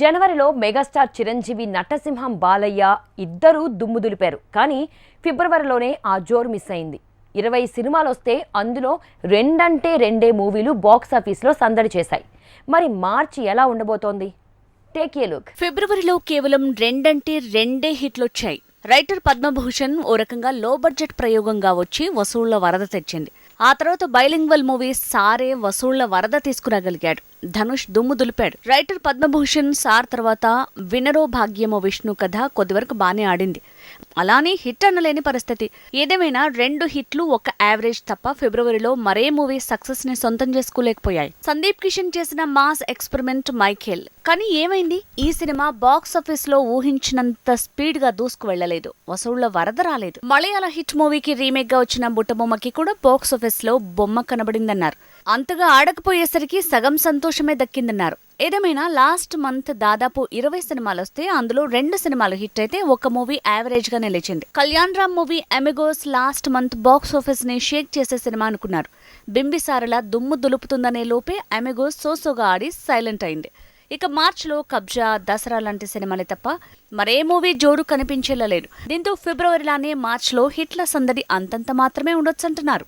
జనవరిలో మెగాస్టార్ చిరంజీవి నటసింహం బాలయ్య ఇద్దరూ దుమ్ము దులిపారు. కానీ ఫిబ్రవరిలోనే ఆ జోరు మిస్ అయింది. ఇరవై సినిమాలు వస్తే అందులో రెండంటే రెండే మూవీలు బాక్స్ ఆఫీస్లో సందడి చేశాయి. మరి మార్చి ఎలా ఉండబోతోంది? Take a look. ఫిబ్రవరిలో కేవలం రెండంటే రెండే హిట్లొచ్చాయి. రైటర్ పద్మభూషణ్ ఓ రకంగా లో బడ్జెట్ ప్రయోగంగా వచ్చి వసూళ్ళ వరద తెచ్చింది. ఆ తర్వాత బైలింగ్వల్ మూవీ సారే వసూళ్ళ వరద తీసుకురాగలిగాడు. ధనుష్ దుమ్ము దులిపాడు. రైటర్ పద్మభూషణ్ సార్ తర్వాత వినరో భాగ్యమో విష్ణు కథ కొద్దివరకు బానే ఆడింది. అలానే హిట్ అనలేని పరిస్థితి. ఏదేమైనా రెండు హిట్లు ఒక యావరేజ్ తప్ప ఫిబ్రవరిలో మరే మూవీ సక్సెస్ని సొంతం చేసుకోలేకపోయాయి. సందీప్ కిషన్ చేసిన మాస్ ఎక్స్పెరిమెంట్ మైఖేల్. కానీ ఏమైంది? ఈ సినిమా బాక్స్ ఆఫీస్లో ఊహించినంత స్పీడ్గా దూసుకు వెళ్ళలేదు వసూళ్ళ వరద రాలేదు. మలయాళ హిట్ మూవీకి రీమేక్గా వచ్చిన బుట్టబొమ్మకి కూడా బాక్స్ ఆఫీస్లో బొమ్మ కనబడిందన్నారు. అంతగా ఆడకపోయేసరికి సగం సంతోషమే దక్కిందన్నారు. ఏదేమైనా లాస్ట్ మంత్ దాదాపు ఇరవై సినిమాలు వస్తే అందులో రెండు సినిమాలు హిట్ అయితే ఒక మూవీ యావరేజ్గా నిలిచింది. Kalyan Ram movie Amigos last month box ఆఫీస్ని షేక్ చేసే సినిమా అనుకున్నారు. బింబిసారల దుమ్ము దులుపుతుందనే లోపే ఎమిగోస్ సోసోగా ఆడి సైలెంట్ అయింది. ఇక మార్చిలో కబ్జా దసరా లాంటి సినిమాలే తప్ప మరే మూవీ జోరు కనిపించేలా లేదు. దీంతో ఫిబ్రవరిలానే మార్చిలో హిట్ల సందడి అంతంత మాత్రమే ఉండొచ్చంటున్నారు.